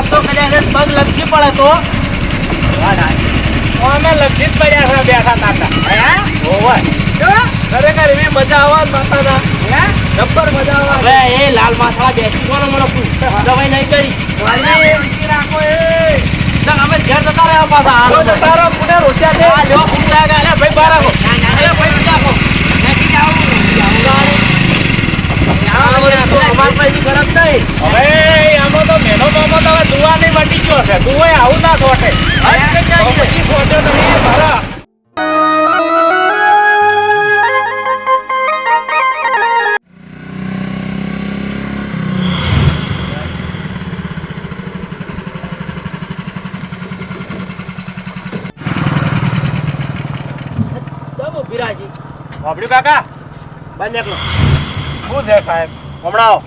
આ તો કદાચ પગ લપસી પડે તો. અમે લક્ષિત પડ્યા છે બેઠા તાતા. ઓય ખરેખર એવી મજા આવે માતાના. જબ્બર મજા આવે હવે એ લાલ માથા બેસી કોને મને દવાઈ નહીં કરી. રાખો એ. અમે ઘેર જતા રહ્યા પાછા. જો જતા રહ્યો પુણે રોચ્યા છે. ભાઈ આવો. ભાઈ બીજા આવો નથી જાવું અમાર પાસે ગરજ નહીં હવે આમાં તો મેનો મામો તો હવે દુવા નહીં મટી ગયો છે દુવાએ આવું ના થોટે મારા. વાપર્યું કાકા? બંધ એકલો. શું છે સાહેબ? હમણાં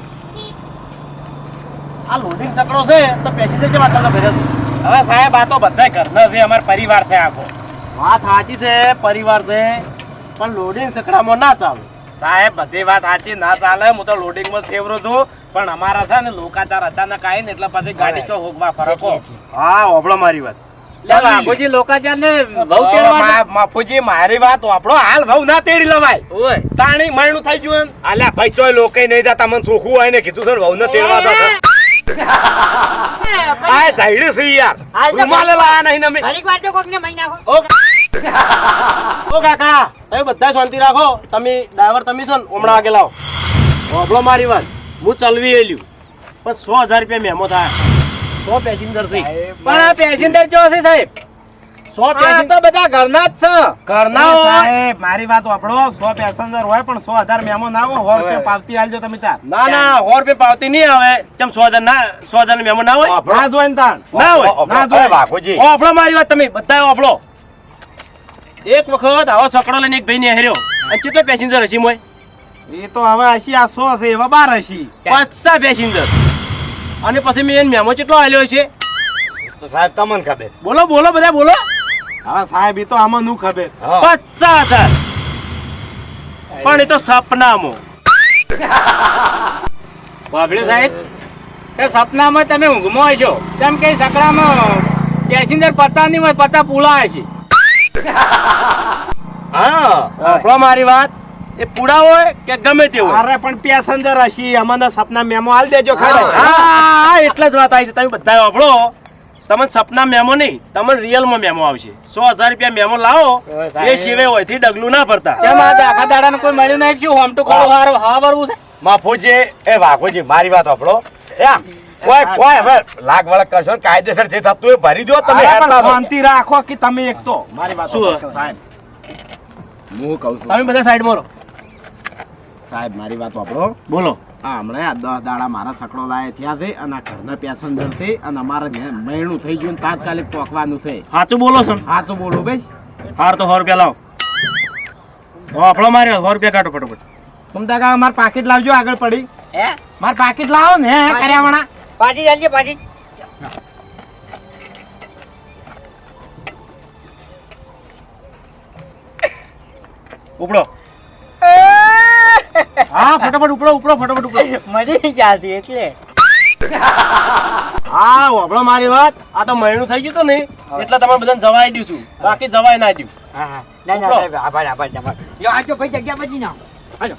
આ લોડિંગ સકડો છે તો પેસેન્જર કેવા ચાલતા ભર્યા છે હવે સાહેબ આ તો બધા ઘરના છે અમારા પરિવાર છે આખો. વાત સાચી છે પરિવાર છે પણ લોડિંગ સકડામાં ના ચાલે. સાહેબ બધી વાત સાચી ના ચાલે. હું તો લોડિંગમાં ફેવરો છું પણ અમારા છે ને લોકાચાર અચાનક આવી ને એટલે પછી ગાડી ચો હોગવા ફરકો. હા હોબળો મારી વાત. આગોજી લોકાચાર ને બહુ તેડવા મા- મારી વાત આપણો હાલ ભાવ ના તેડી લવાય. ઓય. તાણી મણનું થઈ ગયું અલ્યા ભાઈ ચોય લોકો નહીં જતા મને ચોખ્ખું હોય ને કીધું છે ને ના તેડવા દો આ સાઈડ સી યાર. રૂમાલે લાયા નહીં ને અમે ઘડીક વાર તો કોકને મહી નાખો. ઓ કાકા તમે બધા શાંતિ રાખો. તમે ડ્રાઈવર તમે છો ને હમણાં આગે લાવો. હોભળો મારી વાત. હું ચલવી એલ્યું પણ સો હજાર રૂપિયા મેમો થાય. સો પેસેન્જર છે. પણ આ પેસેન્જર ચો છે સાહેબ? સો પેસેન્જર તો બધા ઘરના જ છે. ઘરના સાહેબ મારી વાત વાપરો. સો પેસેન્જર હોય પણ સો હજાર મેમો ના હોય સો રૂપિયા પાવતી હાલજો તમે તાર ના ના સો રૂપિયા પાવતી નહીં આવે. કેમ સો હજાર ના સો હજાર મેમો ના હોય? ના જોઈ ને તાર ના હોય. ના જોઈ. ઓફળો મારી વાત તમે બધા ઓફળો એક વખત આવો સકડો લઈને એક ભાઈ ને હેર્યો. અને કેટલા પેસેન્જર હશે મોય? એ તો હવે હસી આ સો છે એવા બાર હસી પચાસ પેસેન્જર. અને પછી મેં એને મેમો કેટલો આલ્યો છે? તો સાહેબ તમને ખબર. બોલો બોલો બધા બોલો. હા સાહેબ એ તો આમાં નું ખબર. પચાસ હજાર. પણ એ તો સપનામાં. બાબડે સાહેબ કે સપનામાં તમે ઊંઘમાં હોય છો કેમ કે સકડામાં પેસેન્જર પચાસની હોય પચાસ પુલાય છે હા. મારી વાત. એ પૂડા હોય કે ગમે તે હોય? અરે પણ પેસેન્જર હશી અમને સપના મેમો હાલ દેજો ખરો. હા એટલે જ વાત આવી છે. તમે બધા ઓફળો તમને સપના મેમો નહીં તમને રિયલમાં મેમો આવશે. સો હજાર રૂપિયા મેમો લાવો એ સિવાય હોયથી ડગલું ના ભરતા. કેમ આ આખા દાડાને કોઈ મળ્યું નહીં? શું હોમ ટુ ખોલો હાર હા ભરવું છે? માફોજી એ વાઘોજી મારી વાત વાપરો. કોઈ કોઈ હવે લાગ વળગ કરશો કાયદેસર જે થતું એ ભરી દો તમે શાંતિ રાખો કે તમે એક તો મારી વાત શું? સાહેબ. હું કહું છું તમે બધા સાઈડ રહો. સાહેબ મારી વાત વાપરો બોલો. હા હમણાં આ દસ દાડા મારા સકડો લાય થયા છે અને આ ઘરના પેસેન્જર છે અને અમારે ને મહિનું થઈ ગયું ને તાત્કાલિક ટોકવાનું છે. સાચું બોલો છો તો બોલો ભાઈ હાર તો સો રૂપિયા લાવો. આપણો માર્યો સો રૂપિયા કાઢો ફટોફટ. તમતા કા માર પાકીટ લાવજો આગળ પડી. હે? માર પાકીટ લાવો ને હે કર્યાવણા. પાછી ચાલજે પાછી. ઉપડો. હા ફટાફટ ઉપડો ઉપડો ફટાફટ ઉપડો. મરી ચાલતી એટલે. હા વાપડો મારી વાત. આ તો મહિનું થઈ ગયું તો ને એટલે તમે બધાને જવાઈ છું. બાકી જવાય ના દઉં. હા હા. ના ના સાહેબ આભાર આભાર આભાર. યો આજો ભાઈ જગ્યા પછી ના હાલો.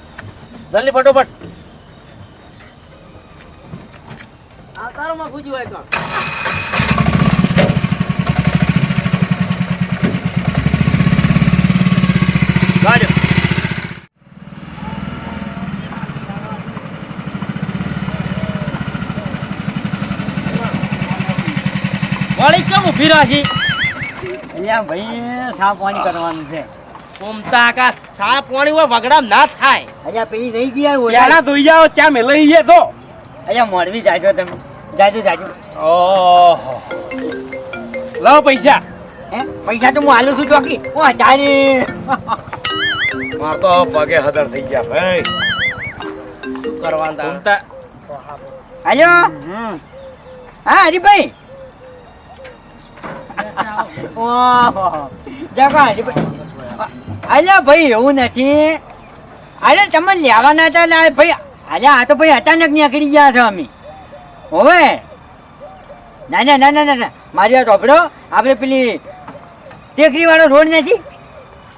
જલ્દી ફટોફટ. આ હોય તો વળી કેમ ઊભી રાખી? અહીંયા ભાઈ સા પાણી કરવાનું છે. કોમતા કા સા પાણી હોય વગડા ના થાય. અહીંયા પેલી રહી ગયા હોય. પેલા ધોઈ જાઓ ચા મે લઈ જઈએ તો. અહીંયા મોડવી જાજો તમે. જાજો જાજો. ઓહો. લાવ પૈસા. હે? પૈસા તો હું આલું છું ચોકી. ઓ હજારી માર તો પગે હદર થઈ ગયા ભાઈ. શું કરવાના હાલો. હા હરીભાઈ અલ્યા ભાઈ, એવું નથી. અરે, તમે લેવાના હતા ભાઈ, અરે, આ ભાઈ અચાનક નીકળી ગયા છો અમે. હોવે. ના ના ના ના ના મારી વાત ઓપડો આપણે પેલી ટેકરી વાળો રોડ નથી?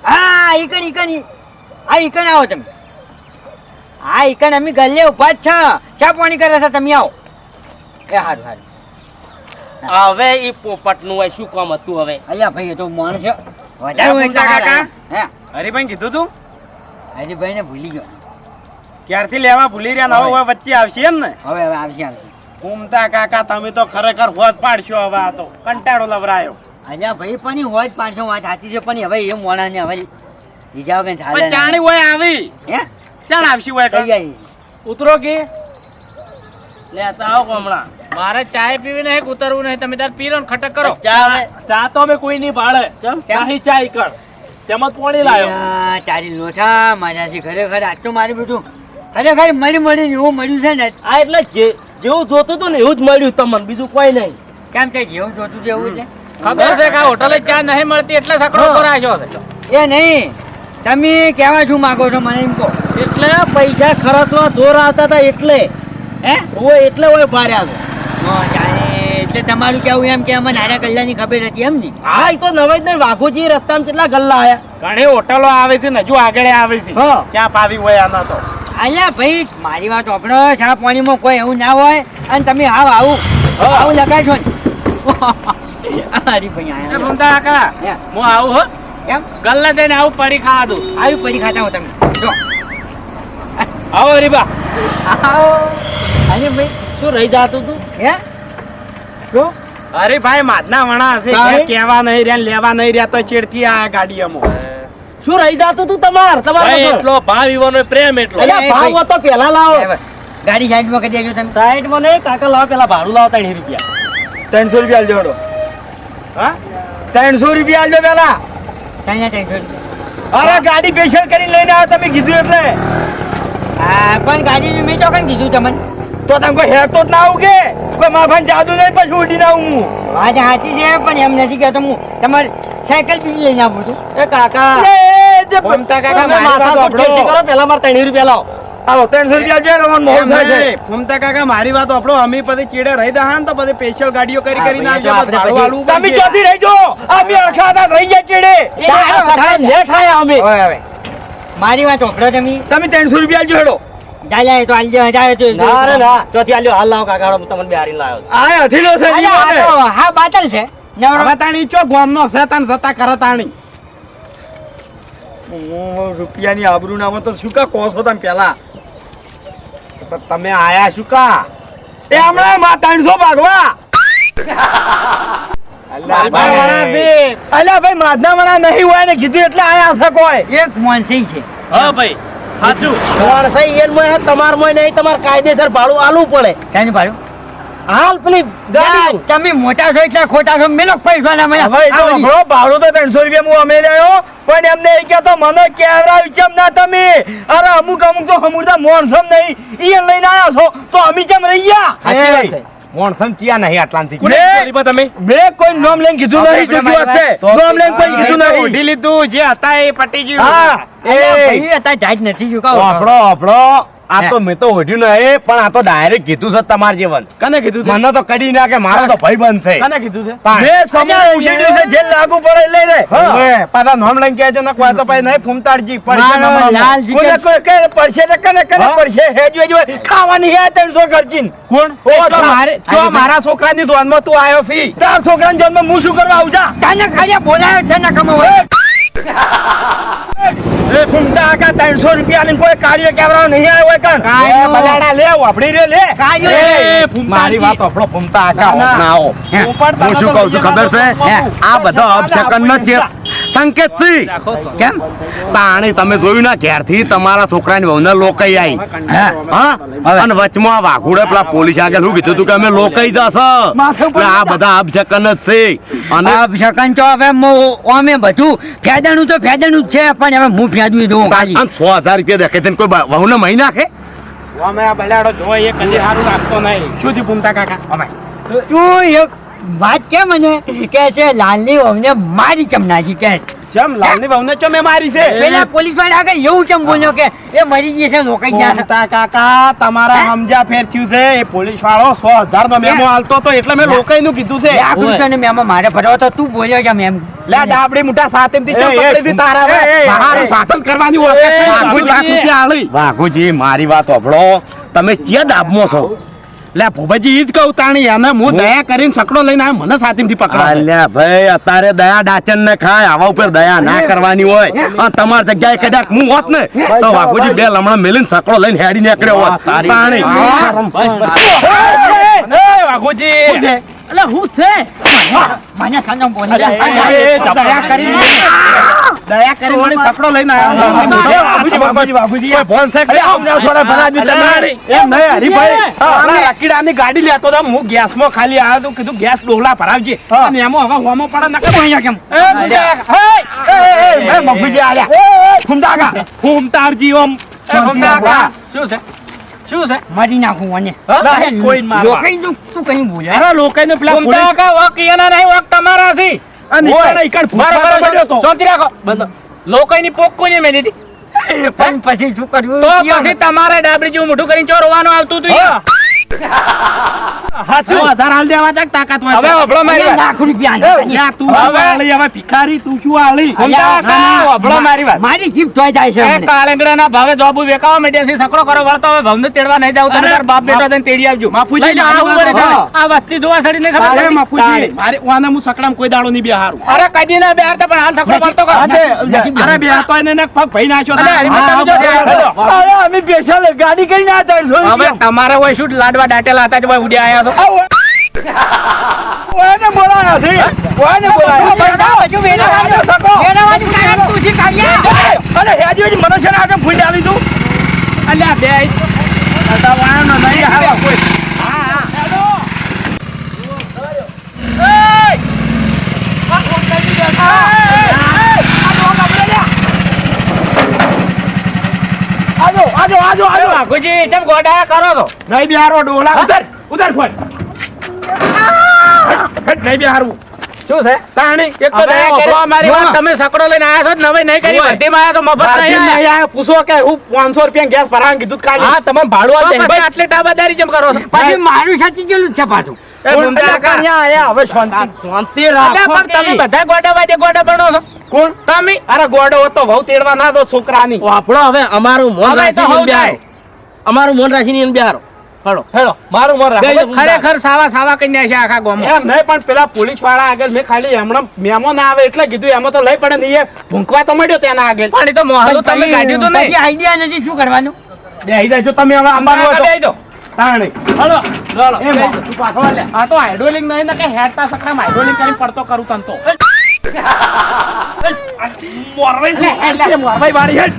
હા, ઈકણ ઈકણ આ ઈકણ આવો તમે. હા ઈકણ અમે ગલ્લે ઊભા જ છ. ચા પાણી કરે છે તમે આવો. એ સારું હારું. હવે ઈ પોપટનું હોય શું કામ હતું હવે? અલ્યા ભાઈ તો માણસ છે. વધારે હોય કાકા? હે? હરિભાઈ કીધું તું? હરિભાઈ ને ભૂલી ગયો. ક્યારથી લેવા ભૂલી રહ્યા? હવે. વચ્ચે આવશે એમ ને? હવે હવે આવશે આવશે. કુમતા કાકા તમે તો ખરેખર હોત પાડશો હવે આ તો. કંટાળો લવરાયો. અલ્યા ભાઈ પણ હોજ પાડશો વાત સાચી છે પણ હવે એ મોણા ને હવે બીજા વગર ચાલે. ચાણી હોય આવી. હે? ચાણ આવશે હોય ઉતરો કે? લેતા આવો હમણાં. મારે ચાય પીવી નહીં ઉતરવું નહીં. તમે તાર પી લો ને ખટક કરો. ચા ચા તો અમે કોઈ નહીં પાડે કેમ? ચાય કર. તેમાં પોણી લાયો. તારી લોઠા મારાથી ખરેખર આજ તો મારી બેઠું. ખરેખર મળી મળી એવું મળ્યું છે ને? આ એટલે જે જેવું જોતું હતું ને એવું જ મળ્યું તમને બીજું કોઈ નહીં. કેમ કે જેવું જોતું જેવું એવું છે? ખબર છે કે હોટલે ચા નહીં મળતી એટલે સકડો. કરાયો છે. એ નહીં. તમે કેવા શું માગો છો મને એમ કહો. એટલે પૈસા ખર્ચવા જોર આવતા હતા એટલે. હે? ઓ એટલે હોય ભાર્યા છે. એટલે તમારું કેવું એમ કે અમે નાના કલ્યાણની ખબર હતી એમ ને? હા એ તો નવાઈ વાઘોજી રસ્તામાં કેટલા ગલ્લા આયા? ઘણી હોટલો આવે છે ને હજુ આગળ આવે છે. હા. ચા પાવી હોય આના તો. અલ્યા ભાઈ મારી વાત ઓપડો ચા પાણીમાં કોઈ એવું ના હોય અને તમે આવ આવું હા. આવું લગાડશો ને અરે ભાઈ આયા. ભૂમતા કાકા હું? આવું હો. કેમ? ગલ્લા થઈને આવું પડી ખાવા દઉં આવી પડી ખાતા હો તમે. જો. આવો રીબા આવો. અને ભાઈ શું રહી જાતું તું? હે? શું? અરે ભાઈ માધના વણા હશે. કેવા નહીં રહ્યા લેવા નહીં રહ્યા તો ચેડતી આ ગાડી અમો શું રહી જાતું તું તમાર? તમાર એટલો ભાવ ઈવાનો પ્રેમ એટલો. ભાવ તો પેલા લાવો. ગાડી સાઈડમાં કરી દેજો તમે. સાઈડમાં નહીં કાકા લાવો પેલા ભાડું લાવો ત્રણ રૂપિયા. ત્રણસો રૂપિયા આલજો હેડો. હા? ત્રણસો રૂપિયા આલજો પેલા. અરે ગાડી સ્પેશિયલ કરીને લઈને આવો તમે કીધું એટલે. હા પણ ગાડી મેં ચોકન કીધું તમને. તો તમે કોઈ હેરતો જ ના આવું કે? કોઈ માફાન જાદુ નહીં પછી ઉડી ના આવું હું? વાત સાચી છે પણ એમ નથી કહેતો હું. તમારે સાયકલ બીજી લઈને આપું છું. એ કાકા જે કરો મારે રૂપિયા લાવો. આવો રૂપિયા મોહન કાકા મારી વાત આપડો અમે પછી ચીડે રહી દા તો પછી સ્પેશિયલ ગાડીઓ કરી કરીને આવજો ભાડું તમે ચોથી રહી જો આ બે અડખા રહી ગયા ચેડે. લેટ આયા અમે. મારી વાત ઓફરો તમે. તમે ત્રણસો રૂપિયા હેડો. જાય તો આલજો જાય તો. ના રે ના. ચોથી આલ્યો. હાલ લાવો કાકા હું તમને બિહારી લાવ્યો આ હથીલો છે અલ્યા, આ તો હા બાતલ છે. હવે તાણી ચો ગોમનો છે તાણ જતા કરે તાણી. રૂપિયાની આબરૂ નામાં તો શું કા કહો તમે પેલા? તમે આયા શું કા? એ હમણાં માં ત્રણસો ભાગવા. અલ્યા ભાઈ માધના વાળા નહીં હોય ને કીધું એટલે આયા છે કોઈ. એક મોનસી છે. હા ભાઈ. સાચું માણસે ઈયન મોય તમાર મોય નહીં તમારે કાયદેસર ભાડું આલવું પડે. શાનું ભાડું? હાલ પેલી ગાડી તમે મોટા છો એટલે ખોટા છો મેલો પૈસા ના મળ્યા. હવે તો આ ભાડું તો ત્રણસો રૂપિયા હું અમે રહ્યો પણ એમને એ કહેતો મને કેવરા વિચમ ના તમે. અરે અમુક અમુક તો હમુરદા મોણસમ નહીં. એ લઈને આવ્યા છો તો અમે કેમ રહી ગયા. મોણસમ ચિયા નહીં આટલાંથી. કોને લીધા તમે? મેં કોઈ નામ લઈને કીધું નહીં કીધું હશે નામ લઈને કોઈ કીધું નહીં. ઓઢી લીધું જે હતા એ પટી ગયું. હા એ. ભાઈ, અત્યારે ટાઈટ નથી ચૂકાવો આપણો આપણો આ તો મેં તો ઓઢ્યું નહીં પણ આ તો ડાયરેક્ટ કીધું છે તમાર જીવન. કને કીધું છે? મને તો કડી ના કે મારો તો ભાઈ બંધ છે. કને કીધું છે? મે સમય ઉછેર્યું છે જે લાગુ પડે લઈ લે હવે પાછા નામ લઈને કહેજો ને કોઈ તો ભાઈ નહીં ફૂમતાડજી પડશે. લાલજી કોને કોઈ કે પડશે ને કને કને પડશે? હેજ વેજ. ખાવાની હે તેમ સો ખર્ચીન. કોણ? ઓ, તો મારે તો મારા છોકરાની દોનમાં તું આયો ફી. તાર છોકરાની જન્મ હું શું કરવા આવું જા? તને ખાલી બોલાયો છે ને કમો એ ફૂમતા આકા ત્રણસો રૂપિયા લઈને કોઈ કાર્ય કેવરાનો નહીં આવ્યો બલાડા લે વાપડી રે લે. મારી વાત આપણો ફૂમતા આકા ના, ના. ના હે, હું શું કહું છું ખબર છે? આ બધો અપશકન નો ચેપ સંકેત છે. કેમ? તાણી તમે જોયું ના ક્યારથી તમારા છોકરાની વહુને લોકાઈ આવી હા? અને વચમાં વાઘુડે પેલા પોલીસ આગળ શું કીધું તું કે અમે લોકાઈ જશે? આ બધા અપશકન જ છે. અને અભિશકન શકન તો હવે મો- અમે બધું ફેદાનું તો ફેદાનું જ છે પણ હવે હું ફેદવી દઉં સો હજાર રૂપિયા દેખે છે કોઈ વહુને મહી નાખે? અમે આ બલાડો જોઈએ કદી સારું રાખતો નહીં. શું થયું ભૂમતા કાકા? અમે. તું એક વાત કે મને? કે છે લાલની વહુને મારી ચમ નાખી કે ચમ લાલની વહુને ચમ એ મારી છે? પેલા પોલીસવાળા આગળ એવું ચમ બોલ્યો કે એ મરી ગઈ છે નોકરી ગયા છે. કાકા તમારા સમજા ફેર થયું છે. એ પોલીસ વાળો સો હજાર નો મેમો હાલતો તો એટલે મેં રોકાઈનું કીધું છે. લાખ રૂપિયાનો મેમો મારે ભરવો તો તું બોલ્યો છે મેમ લે ડાબડી મોટા એ, પકડી હતી તારા બહાર શાસન કરવાની હોય. છે. વાઘુજી રૂપિયા મારી વાત સાંભળો. તમે ક્યાં દાબમાં છો? લે ભૂપતજી ઈજ કહું તાણી એને હું? દયા કરીને સકડો લઈને આ મને સાથેમથી પકડો અલ્યા ભાઈ અત્યારે દયા ડાચન ને ખાય આવા ઉપર દયા ના કરવાની હોય. અને તમારી જગ્યાએ કદાચ હું હોત ને તો વાઘુજી બે લમણા મેલીને સકડો લઈને હેડી નીકળ્યો હોત. તાણી. વાઘુજી. એટલે હું છે? મને સંજમ બોલી અરે, દયા કરી દયા કરીને વળી સકડો લઈને આવ્યો બાબુજી બાબુજી બાબુજી એ ફોન છે. કે આમ થોડા ભલા આદમી તમે. એમ નહીં હરીભાઈ. આ રકીડાની ગાડી લેતો તો હું ગેસમાં ખાલી આવ્યો તો કીધું ગેસ ડોલા ભરાવજે. અને એમો હવે હોમો પડે નકર અહીંયા કેમ? એ એ એ મફુજી આલ્યા. ફૂમતા કા ફૂમતારજી ઓમ એ શું છે? શું છે? મરી નાખું મને. કોઈ મારવા. તું તું કઈ બોલ્યો અરે લોકોને પેલા ઘૂમતા કા વક એના નહીં વક તમારા છે અને ઈકણ ઈકણ બરાબર, પડ્યો તો. શાંતિ રાખો. લોકોની પોક કોને મેલી હતી પણ પછી શું કરવું તો પછી તમારે ડાબરી જેવું મોઢું કરીને ચોરવાનું આવતું હતું. હાચું. હજાર હાલ દેવા જાક તાકાતમાં હવે અભળો મારી વાત. લાખ રૂપિયા યા તું હવે હવે ભિખારી તું શું આલી? ઘૂમતા કા મારી વાત. મારી જીભ ધોઈ જાય છે એ હમણાં. ભાવે જોબુ વેકાવા માંડ્યા છે સકડો કરો વળતો હવે ભવને તેડવા નહીં જાવ તાર બાપ બેટો થઈને તેડી આવજો. માફુજી આ તમે. આ વસ્તી જોવા સડી ને ખબર અરે માફુજી મારે ઓને હું સકડામ કોઈ દાડો નહીં બેહારું. અરે કદી ના બેહાર તો પણ હાલ સકડો વળતો કર. અરે બેહતો એને ને પગ ભઈ નાખ્યો. અરે, અમે બેસાલે ગાડી કરીને આવ્યા હતા, હવે તમારે હોય શું લાડવા દાટેલા હતા જ ઉડ્યા આયા છો? ઓને બોલાયા છે ઓને બોલાયા? હજુ વેલાવાનું- વેલાવાનું કારણ પૂછી કાઢ્યા. અરે હેજી હેજી મને છે ને આગળ ભૂઈ ડાલી તું અલ્યા બે અતા વાળાનો નહીં હાવા કોઈ આજો આજો આજો આજો બાપુજી ચમ ગોડા કરો તો. નહીં બિહારો ડોલા ઉતર ઉતર ખોલ નહીં બિહારવું. શું છે? તાણી એક તો મારી વાત તમે સકડો લઈને આયા છો ને નહીં કરી ઓય. ભરતીમાં તો મફત નહીં આયા. પૂછો કે હું 500 રૂપિયા ગેસ ભરાવાનું કીધું કાલે. હા તમે ભાડું પછી ટાબાદારી જેમ કરો પછી મારું સાચી ગયેલું છે પાછું. અમારું મોન રાશિ ની બેહારો. હળો હેલો મારું મર રાખો. ખરેખર સાવા સાવા કઈ છે આખા ગોમ એમ નહીં પણ પેલા પોલીસવાળા આગળ મેં ખાલી હમણાં મેમો ના આવે એટલે કીધું એમાં તો લઈ પડે નહીં ભૂંકવા તો મળ્યો તેના આગળ. પણ એ તો મોહલો તમે કાઢ્યું તો નહીં. આઈડિયા નથી શું કરવાનું? બેહી જાય જો તમે હવે અમારું હોય તો. બેહી દો તાણે. હળો હળો એ તું પાછો લે. આ તો હાઇડ્રોલિક નહીં ને કે હેડતા સકડામાં હાઇડ્રોલિક કરીને પડતો કરું તન તો. મોરવાઈ હેડ મોરવાઈ વાળી હેડ.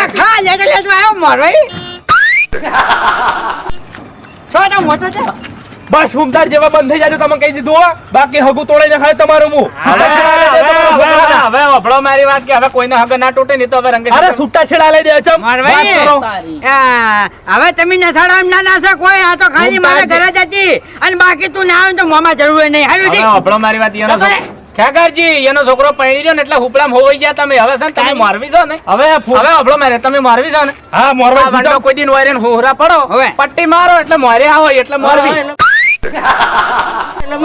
એ ખા લેટો લેટો આવ્યો મરવાઈ. છો તો મોટો છે. બસ હુમદાર જેવા બંધ થઈ જાય તમે કહી દીધું હો. બાકી હગું તોડીને ખાય તમારું મું. હવે અભળો મારી વાત કે હવે કોઈને હગ ના તૂટે નહીં તો હવે રંગે અરે છૂટા છેડા લઈ દે ચમ હવે તમે નસાડા ના નાસે કોઈ આ તો ખાલી મારા ઘરે જ હતી. અને બાકી તું ના આવે તો મોમાં જરૂર નહીં. હારું હવે અભળો મારી વાત એનો ખેગારજી એનો છોકરો પૈણી રહ્યો ને એટલે હુપડામ હોઈ ગયા તમે. હવે છે ને તમે મારવી છો ને? હવે હવે અભળો મારે તમે મારવી છો ને? હા આ મોરવાઈ કોઈ દિન વાયરે હોરા પડો. હવે. પટ્ટી મારો એટલે મારે આવો એટલે મારવી.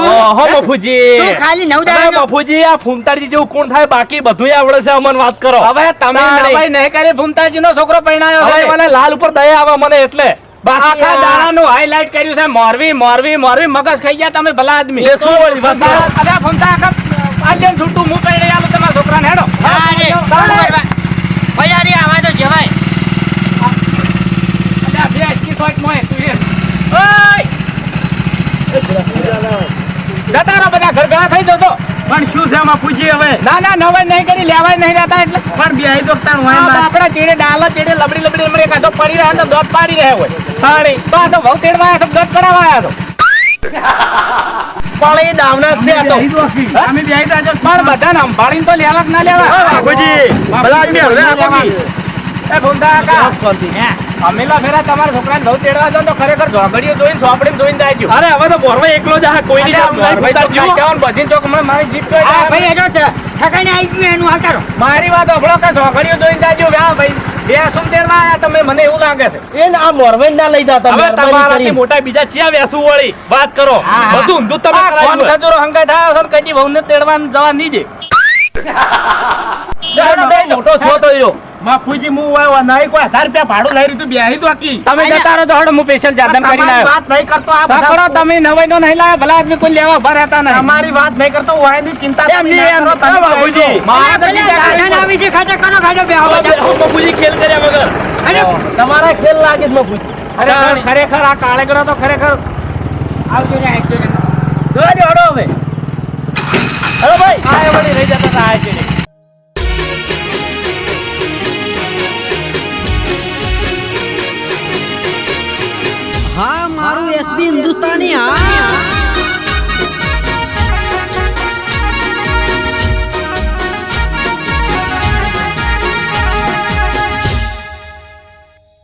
ઓહો મફુજી તું ખાલી નવ દાડા મફુજી આ ફૂમતારજી જેવું કોણ થાય? બાકી બધું આવડે છે અમને વાત કરો. હવે તમે. નહીં. કરી ભૂમતાજી નો છોકરો પૈણાયો હવે મને લાલ ઉપર દયા આવે મને એટલે. આખા દાડાનું હાઈલાઈટ કર્યું છે. મોરવી મોરવી મોરવી. મગજ ખાઈ ગયા તમે ભલા આદમી? અરે ફમતા આખા આજે છૂટું મું પૈણી આલું તમારા છોકરાને હેડો. પૈયારી આવા તો જવાય. અલ્યા, બે અટકી શોટ મોય, તું એ. ઓય! જતા બધા ઘર થઈ જતો પણ શું છે મફુજી હવે? ના ના નવાય નહીં કરી લેવાય નહીં જતા એટલે. પણ બે તો તાણ આ હોય ચીડે ડાલો ચીડે લબડી લબડી લબડી કાઢો પડી રહ્યા તો દોત પાડી રહ્યા હોય. તો આ તો બહુ તેડવા આવ્યા તો દોત પડાવવા આવ્યા તો પણ એ દાવના છે આ તો. અમે બેહી જાજો. પણ બધાને સંભાળીને તો લેવા કે ના લેવા બાપુજી, ભલા આદમી હવે આ બાકી. એ ભૂંડા શાંતિ. અમેલા ફેરા તમારા છોકરાને બહુ તેડવા જાઓ તો ખરેખર ઝોગડીઓ જોઈને સોપડીને જોઈને જાયજો. અરે હવે તો બોરવા એકલો જ કોઈ ની અલ્યા, મોરભાઈ ચોક નાખ્યા હોય ને બધી ચોક મને મારી જીપ તો ભાઈ એ તો ઠકાઈને આવી ગયું એનું હાકારો મારી વાત સાંભળો કે ઝોગડીઓ જોઈને જાય કે બે આયા તમે મને એવું લાગે છે. એ આ મોરવાઈ ના લઈ જતા હવે તમારાથી મોટા બીજા ચિયા વેસું વળી. વાત કરો. બધું ઊંધું તમે કરાવ્યું. ખજૂરો હંગાઈ થયા ને કદી વહુને તેડવા જવા નહીં દે. મોટો થયો તો બાપુજી હું નહીં કોઈ હજાર રૂપિયા ભાડું લઈ રહ્યું બેહી તો આકી તમે જતા રહો તો હું સ્પેશિયલ જાદમ કરી તમારી વાત નહીં કરતો આ સાંભળો, તમે નવાઈ નો નહીં લાવ્યા ભલા આદમી કોઈ લેવા ભર હતા નહીં. તમારી વાત નહીં કરતો વાયની ચિંતા એમ તમે નહીં, ના એમ કરો, તમે બાબુજી. મારા પેલા બીજા આવી છે ખાતે કનો ખાતે બેહો હું બાપુજી ખેલ કર્યા વગર. અરે તમારા ખેલ લાગે છે બાબુજી ખરેખર ખરેખર આ કાળેગડો તો ખરેખર આવજો ને આવજો ને. જોવા હડો હવે. હલો ભાઈ. આ વળી રહી જતા આ છે ને.